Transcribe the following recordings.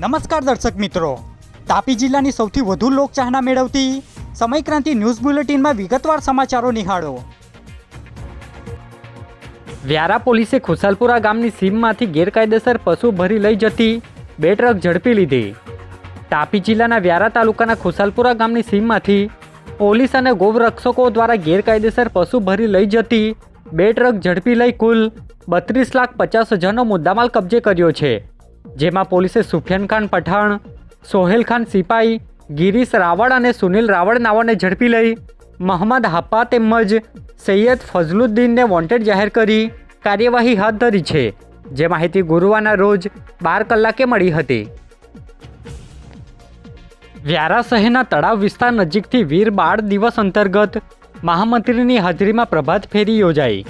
નમસ્કાર દર્શક મિત્રો. તાપી જિલ્લાની સૌથી વધુ લોકચાહના મેળવતી સમયક્રાંતિ ન્યૂઝ બુલેટિનમાં વિગતવાર સમાચારો નિહાળો. વ્યારા પોલીસે ખુશાલપુરા ગામની સીમમાંથી ગેરકાયદેસર પશુ ભરી લઈ જતી બે ટ્રક ઝડપી લીધી. તાપી જિલ્લાના વ્યારા તાલુકાના ખુશાલપુરા ગામની સીમમાંથી પોલીસ અને ગોવરક્ષકો દ્વારા ગેરકાયદેસર પશુ ભરી લઈ જતી બે ટ્રક ઝડપી લઈ કુલ બત્રીસ લાખ પચાસ હજારનો મુદ્દામાલ કબજે કર્યો છે. જેમાં પોલીસે સુફિયાન ખાન પઠાણ, સોહેલ ખાન સિપાઈ, ગિરીશ રાવળ અને સુનિલ રાવળ નાવાને ઝડપી લઈ મહંમદ હાપ્પા તેમજ સૈયદ ફઝલુદ્દીનને વોન્ટેડ જાહેર કરી કાર્યવાહી હાથ ધરી છે. જે માહિતી ગુરુવારના રોજ બાર કલાકે મળી હતી. વ્યારા શહેરના તળાવ વિસ્તાર નજીકથી વીર બાળ દિવસ અંતર્ગત મહામંત્રીની હાજરીમાં પ્રભાત ફેરી યોજાઈ.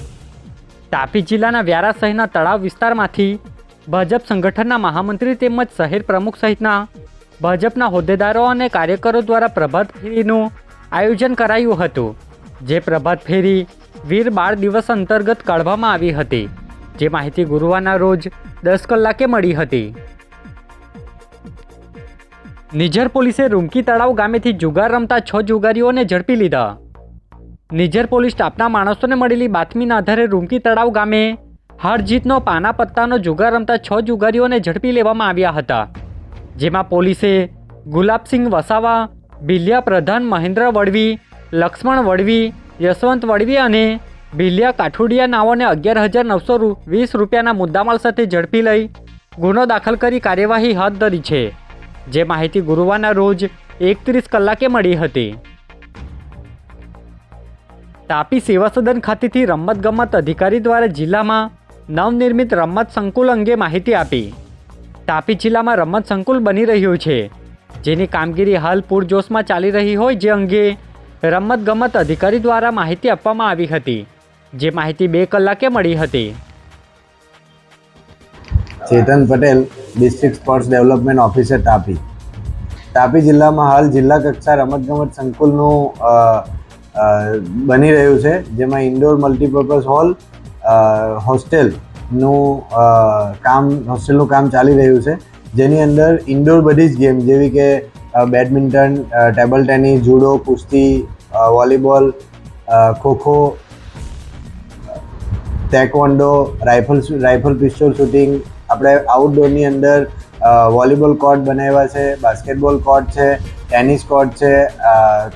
તાપી જિલ્લાના વ્યારા શહેરના તળાવ વિસ્તારમાંથી ભાજપ સંગઠનના મહામંત્રી તેમજ શહેર પ્રમુખ સહિતના ભાજપના હોદ્દેદારો અને કાર્યકરો દ્વારા પ્રભાત ફેરીનું આયોજન કરાયું હતું, જે પ્રભાત ફેરી વીર બાળ દિવસ અંતર્ગત કાઢવામાં આવી હતી, જે માહિતી ગુરુવારના રોજ દસ કલાકે મળી હતી. નિઝર પોલીસે રૂમકી તળાવ ગામેથી જુગાર રમતા છ જુગારીઓને ઝડપી લીધા. નિઝર પોલીસ સ્ટાફના માણસોને મળેલી બાતમીના આધારે રૂમકી તળાવ ગામે હાર જીતનો પાના પત્તાનો જુગાર રમતા છ જુગારીઓને ઝડપી લેવામાં આવ્યા હતા. જેમાં પોલીસે ગુલાબસિંહ વસાવા, બિલિયા પ્રધાન મહેન્દ્ર વડવી, લક્ષ્મણ વડવી, યશવંત વડવી અને બિલિયા કાઠુડિયા નાઓને અગિયાર હજાર નવસો વીસ રૂપિયાના મુદ્દામાલ સાથે ઝડપી લઈ ગુનો દાખલ કરી કાર્યવાહી હાથ ધરી છે. જે માહિતી ગુરુવારના રોજ એકત્રીસ કલાકે મળી હતી. તાપી સેવા સદન ખાતેથી રમતગમત અધિકારી દ્વારા જિલ્લામાં નવનિર્મિત રમત સંકુલ અંગે માહિતી આપી. તાપી જિલ્લામાં રમત સંકુલ બની રહ્યું છે, જેની કામગીરી હાલ પૂરજોશમાં ચાલી રહી હોય જે અંગે રમતગમત અધિકારી દ્વારા માહિતી આપવામાં આવી હતી, જે માહિતી બે કલાકે મળી હતી. Chetan Patel, district sports development officer Tapi. Tapi જિલ્લામાં હાલ જિલ્લા કક્ષા રમતગમત સંકુલનું બની રહ્યું છે, જેમાં ઇન્ડોર મલ્ટીપર્પઝ હોલ હોસ્ટેલનું કામ હોસ્ટેલનું કામ ચાલી રહ્યું છે. જેની અંદર ઇન્ડોર બધી જ ગેમ જેવી કે બેડમિન્ટન ટેબલ ટેનિસ જુડો કુસ્તી volleyball kho kho taekwondo rifle rifle pistol shooting આપણે આઉટડોરની અંદર વોલીબોલ કોર્ટ બનાવ્યા છે બાસ્કેટબોલ કોર્ટ છે ટેનિસ કોર્ટ છે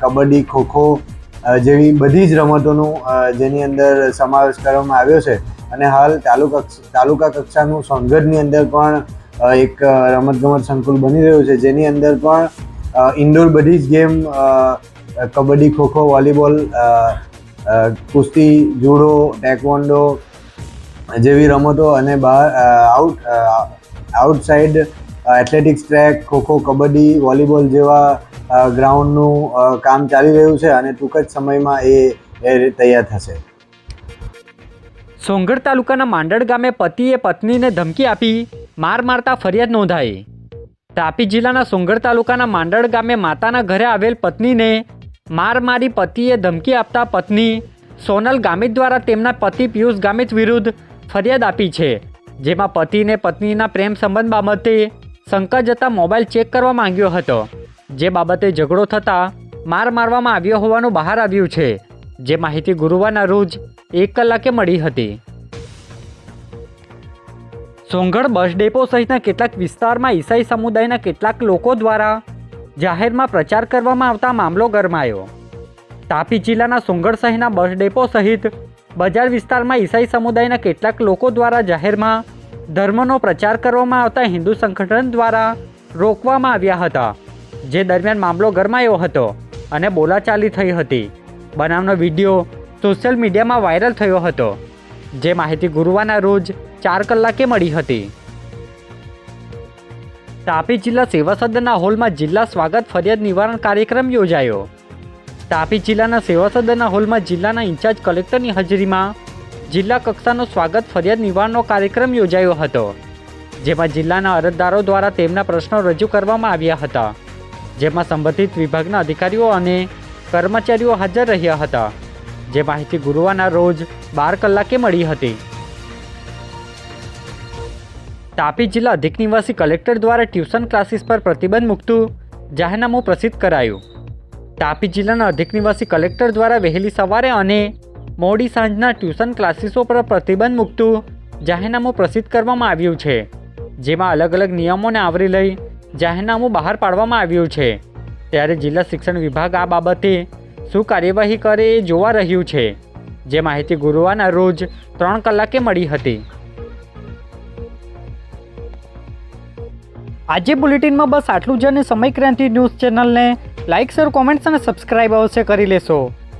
કબડ્ડી, ખોખો જેવી બધી જ રમતોનું જેની અંદર સમાવેશ કરવામાં આવ્યો છે. અને હાલ તાલુકા તાલુકા કક્ષાનું સોનગઢની અંદર પણ એક રમતગમત સંકુલ બની રહ્યું છે. જેની અંદર પણ ઇન્ડોર બધી જ ગેમ કબડ્ડી ખોખો વોલીબોલ કુસ્તી, જુડો, ટેકવોન્ડો જેવી રમતો અને બહાર out outside athletics track, kho kho, kabaddi, volleyball જેવા ગ્રાઉન્ડનું કામ ચાલી રહ્યું છે અને ટૂંક જ સમયમાં એ તૈયાર થશે. સોંગઢ તાલુકાના માંડળ ગામે પતિએ પત્નીને ધમકી આપી, માર મારતા ફરિયાદ નોંધાઈ. તાપી જિલ્લાના સોંગઢ તાલુકાના માંડળ ગામે માતાના ઘરે આવેલ પત્નીને માર મારી પતિએ ધમકી આપતા પત્ની સોનલ ગામિત દ્વારા તેમના પતિ પિયુષ ગામિત વિરુદ્ધ ફરિયાદ આપી છે, જેમાં પતિને પત્નીના પ્રેમ સંબંધ બાબતે શંકા જતાં મોબાઈલ ચેક કરવા માંગ્યો હતો. જે બાબતે ઝઘડો થતાં માર મારવામાં આવ્યો હોવાનું બહાર આવ્યું છે. જે માહિતી ગુરુવારના રોજ એક કલાકે મળી હતી. સોંગઢ બસ ડેપો સહિતના કેટલાક વિસ્તારમાં ઈસાઈ સમુદાયના કેટલાક લોકો દ્વારા જાહેરમાં પ્રચાર કરવામાં આવતા મામલો ગરમાયો. તાપી જિલ્લાના સોંગઢ શહેરના બસ ડેપો સહિત બજાર વિસ્તારમાં ઈસાઈ સમુદાયના કેટલાક લોકો દ્વારા જાહેરમાં ધર્મનો પ્રચાર કરવામાં આવતા હિન્દુ સંગઠન દ્વારા રોકવામાં આવ્યા હતા, જે દરમિયાન મામલો ગરમાયો હતો અને બોલાચાલી થઈ હતી. બનાવનો વીડિયો સોશિયલ મીડિયામાં વાયરલ થયો હતો, જે માહિતી ગુરુવારના રોજ ચાર કલાકે મળી હતી. તાપી જિલ્લા સેવા સદનના હોલમાં જિલ્લા સ્વાગત ફરિયાદ નિવારણ કાર્યક્રમ યોજાયો. તાપી જિલ્લાના સેવા સદનના હોલમાં જિલ્લાના ઇન્ચાર્જ કલેક્ટરની હાજરીમાં જિલ્લા કક્ષાનો સ્વાગત ફરિયાદ નિવારણનો કાર્યક્રમ યોજાયો હતો, જેમાં જિલ્લાના અરજદારો દ્વારા તેમના પ્રશ્નો રજૂ કરવામાં આવ્યા હતા, જેમાં સંબંધિત વિભાગના અધિકારીઓ અને કર્મચારીઓ હાજર રહ્યા હતા, જે માહિતી ગુરુવારના રોજ બાર કલાકે મળી હતી. તાપી જિલ્લા અધિક નિવાસી કલેક્ટર દ્વારા ટ્યુશન ક્લાસીસ પર પ્રતિબંધ મૂકતું જાહેરનામું પ્રસિદ્ધ કરાયું. તાપી જિલ્લાના અધિક નિવાસી કલેક્ટર દ્વારા વહેલી સવારે અને મોડી સાંજના ટ્યુશન ક્લાસીસો પર પ્રતિબંધ મૂકતું જાહેરનામું પ્રસિદ્ધ કરવામાં આવ્યું છે, જેમાં અલગ અલગ નિયમોને આવરી લઈ જાહેરનામું બહાર પાડવામાં આવ્યું છે. ત્યારે જિલ્લા શિક્ષણ વિભાગ આ બાબતે શું કાર્યવાહી કરે એ જોવા રહ્યું છે, જે માહિતી ગુરુવારના રોજ ત્રણ કલાકે મળી હતી. આજે બુલેટિનમાં બસ આટલું જ અને સમય ક્રાંતિ ન્યૂઝ ચેનલને લાઇક, શેર, કોમેન્ટ્સ અને સબસ્ક્રાઇબ અવશ્ય કરી લેશો.